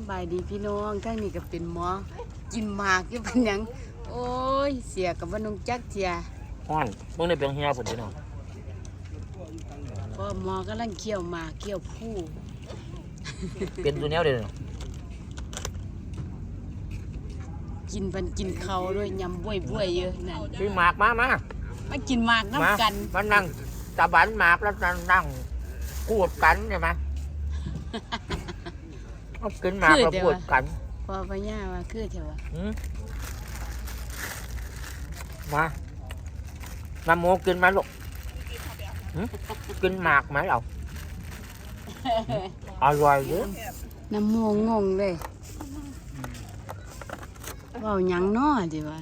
ำบายดีพี่น้องทั้งนี้ก็เป็นหมอ กินหมากอยู่เป็นหยัง โอ้ย เสียกับว่านุงจักเทียฮ้อนเบิ่งได้เป็นเฮียพุ่นพี่น้องเพราะหมอกำลังเคี่ยวหมากเคี่ยวผู้เป็นตัวแนวเด้อกินเป็นกินเขาวด้วยยำบ้วยบ้วยๆเยอะนั่นพี่หมากมามามากินหมากมาน้ำกันมานั่งตะบันหมากแล้วนั่งพูดกันใช่ไหม เอากินหมากแล้วพูดกันพอพญาว่าคือเถอะวะหืมมามาโมกินไหมลูกหืมกินหมากไหมเราอร่อยเยอะน้ำมูกงงเลยเว่าหยังน้อดิวะ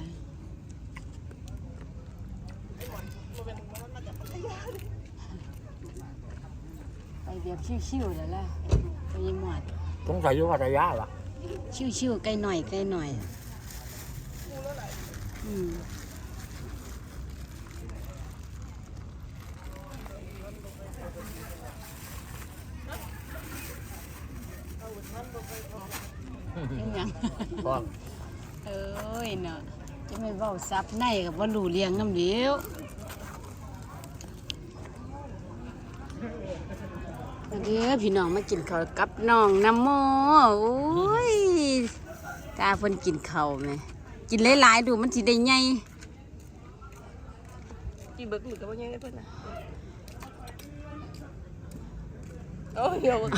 ไปแบบชิวๆแล้วล่ะไปยังหมด สงสัยอยู่พัทยาเหรอชิวๆใกล้หน่อยใกล้หน่อยอืมเป็นหยังก็เอ้ยเนาะจะไม่เว้าซับในกับว่ารู้เลี้ยงน้ำเดียวมา เด้อพี่น้องมากินข้าวกับน้องน้ำโมโอ้ยตาเพิ่นกินข้าวไหมกินหลายๆดูมันสิได้ใหญ่กินเบิกหมึกกับว่าไงเพื่อนนะโอ้ยเดี๋ยวกัน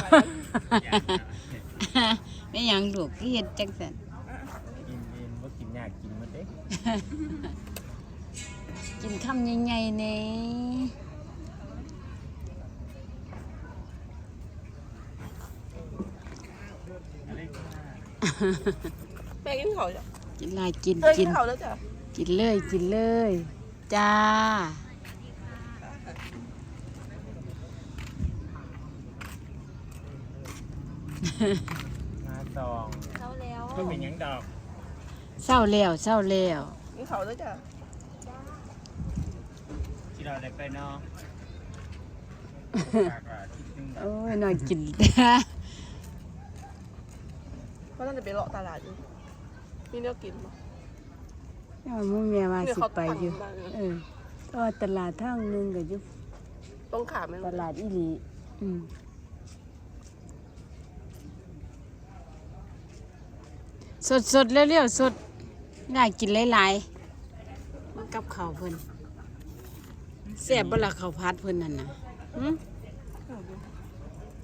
ไม่หยังลูกที่เฮ็ดจังซั่นกินเองว่ากินยากกินมาเด้กินคำใหญ่ๆแหน่ แม่กินเขาจ้ะกินหลายกินเออกิกินนเขาแล้วจ้ะกินเลยกินเลย จ้า มาซองเขาแล้วก็เป็นยังดอกเศร้าแล้วเศร้าแล้วกินเขาแล้วจ้ะที่เราได้ไปเนาะโอ้ยนอนกิน เพราะนั่นจะไปเลาะตลาดอยู่มีเนื้อกินมั้ยเอาหมูเมียมาเนี่ยสิเขาไปอยู่ทำมาเลยเออก็ตลาดทางหนึงก็อยู่ต้องขาไหมตลาดอีหลีอืมสดสดๆเร็วๆสดน่ากินหลายๆมากับข้าวเพิ่นแซ่บบ่ล่ะข้าวผัดเพิ่นนั่นน่ะหึ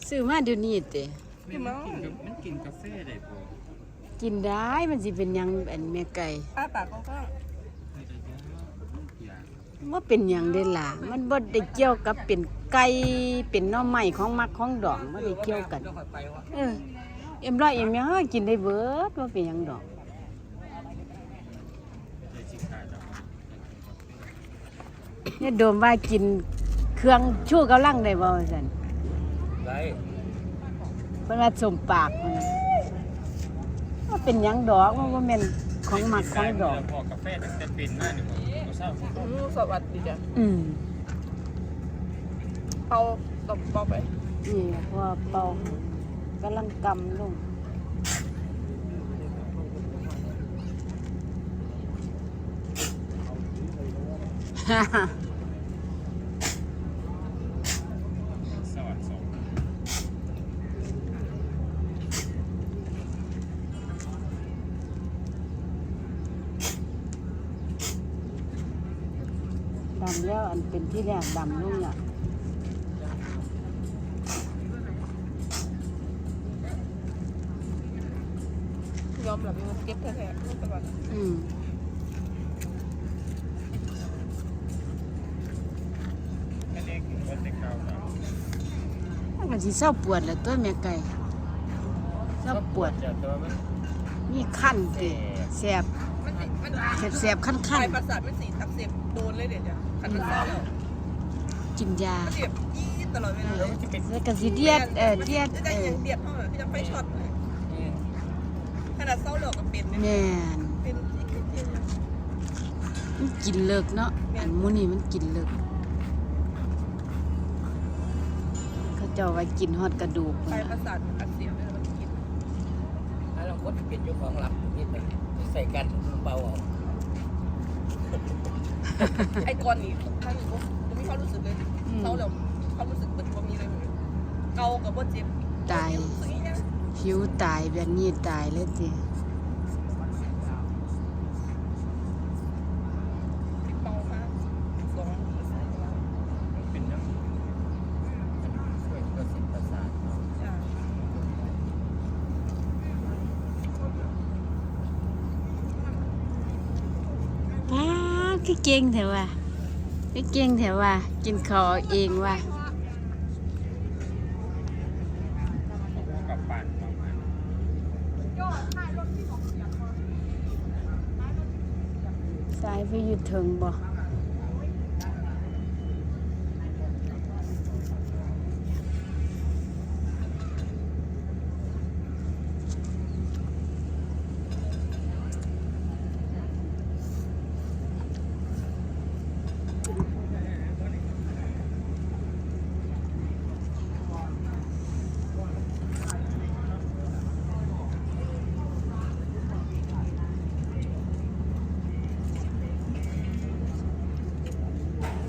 ซื้อมาเดี๋ยวนี้เตะ กินมั้งมันกินกาแฟได้บ่กินได้มันสิเป็นหยังอันแม่ไก่อ้าปากก็ก็ไม่ได้เยอะอยากว่าเป็นหยังได้ล่ะ มันบ่ได้เกี่ยวกับเป็นไก่เป็นหน่อไม้ของมักของดอกบ่ได้เกี่ยวกัน เออเอ็มร้อยเอ็มยังหากินได้เบิดว่าเป็นหยังดอกได้สิขาดดอกเนี่ยโดมว่ากินเครื่องชูกำลังได้บ่ว่าซั่นได้เพิ่นว่าสมปากมันน่ะว่าเป็นหยังดอกว่าบ่แม่นของมักของดอก พอกาแฟตั้งแต่เป็นมานี่บ่บ่ทราบอืมสวัสดีจ้ะอืมเอาตบเบาไปนี่เพราะว่าเป่ากำลังกำลงสวัสดีสอง ดำแล้วอันเป็นที่แรกดำลงอะยอมแบบเก็บแท้ๆลูกตลอดอืมอันนี้คือคนที่เก่าเนาะมันก็สิเศร้าปวดแหล้วตัวแม่ไก่เศร้าปวดจะตัวมันมีขั้นติแสบมันสิมันแสบแสบขั้นปขั้นลายประสาทมันสีอักเสบโดนเลยเดี๋ยวจ้ะ ขันมันเศร้าแล้วกินยามันเจ็บยี่ตลอดเวลาเลยแล้วก็สิเดียดเออเดียดจะเอได้อยังเดียดเท่าไหร่พี่จะไฟช็อตเลยขนาดเศร้าเหลือก็เป็นเนี่ยแม่นเป็นอีกนิดเดียวมันกินเลิกเนาะอันหมูนี่มันกินเลิกเขาเจ้าว่ากินฮอดกระดูกปลายพุ่นประน่ะสาทอักเสบเลยมันกินคนที่เป็นเจ้าของหลับนิดหนึ่งใส่กันเบาเอา ไอ้ก้อนนี้มันผมมีความรู้สึกเลยอืม เศร้าแล้วความรู้สึกเหมือนบ่มีเลยเกากับบ่เจ็บตาย รู้สึกอย่างเงี้ยหิวตายแบบนี้ตายเลยติ เบามากสอง เป็นยัง ช่วยประสิทธิ์ประสาทเนาะ จ้ะ ป้าด คือเก่งแถวว่ะคือเก่งแถวว่ะกินขอเองว่ะเขาสายไปอยู่ถึงบ่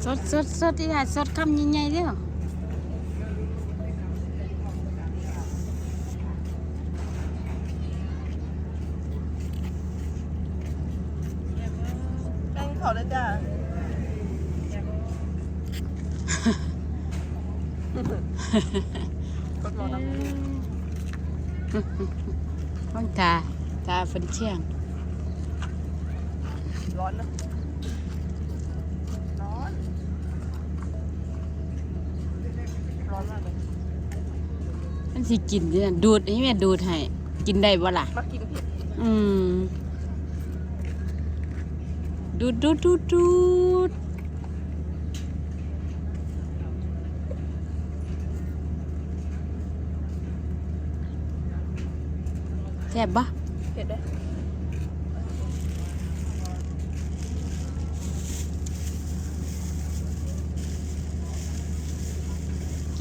สดสดสดอีหลาสดคำใหญ่ๆเด้อแป้งเขาเลยจ้ะกดรอน้ำห้องตาตาฝนเชียง ร้อนนะ มันสิกินเด้อดูดให้แม่ดูดให้กินได้บ่ล่ะ มากินเผ็ดอืม ดูดดูดดูดดูดแซ่บบ่เผ็ดได้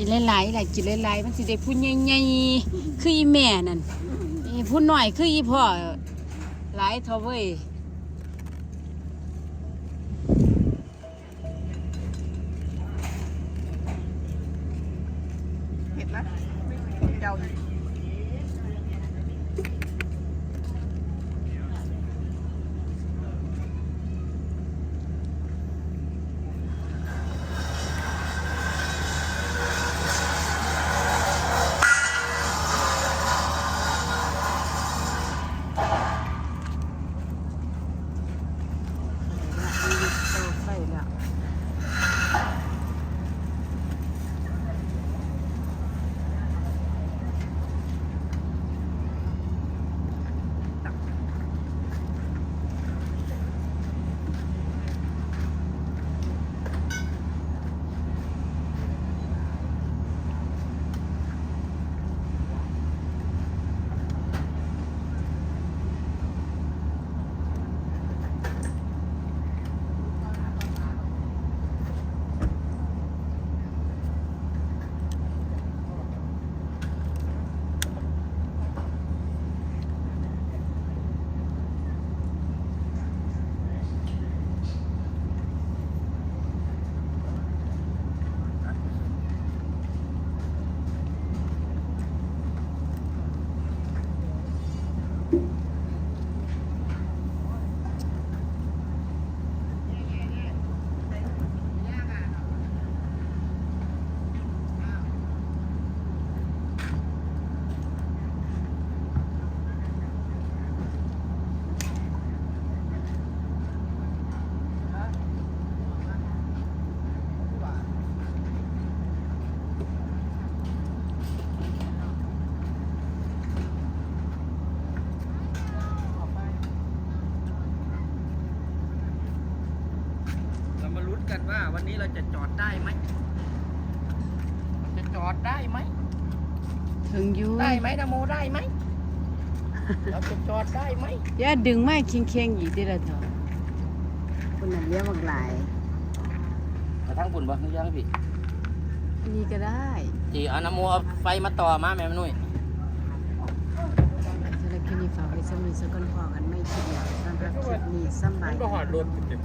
กินหลายๆหลายกินหลายๆมันสิได้พูดใหญ่ๆคืออีแม่นั่นอีพูดหน่อยคืออีพ่อหลายเท่าเว้ย กันว่าวันนี้เราจะจอดได้ไหม จะจอดได้ไหม ถึงอยู่ได้ไหมนะโมได้ไหม เราจะจอดได้ไหมอย่าดึงไม้เคียงๆอีกเด้อละเถอะคนนั้นเลี้ยงบักหลายมาทั้งปุ่นบ่นึกยังพี่อันนี้ก็ได้จีเอานะโมเอาไฟมาต่อมาแม่นุ่ยสำหรับคลิปนี้ฝากนี้สกอนพอกันไม่คิดแล้วสำหรับคลิปนี้สำบามัยนก็หอดรถเจ็บ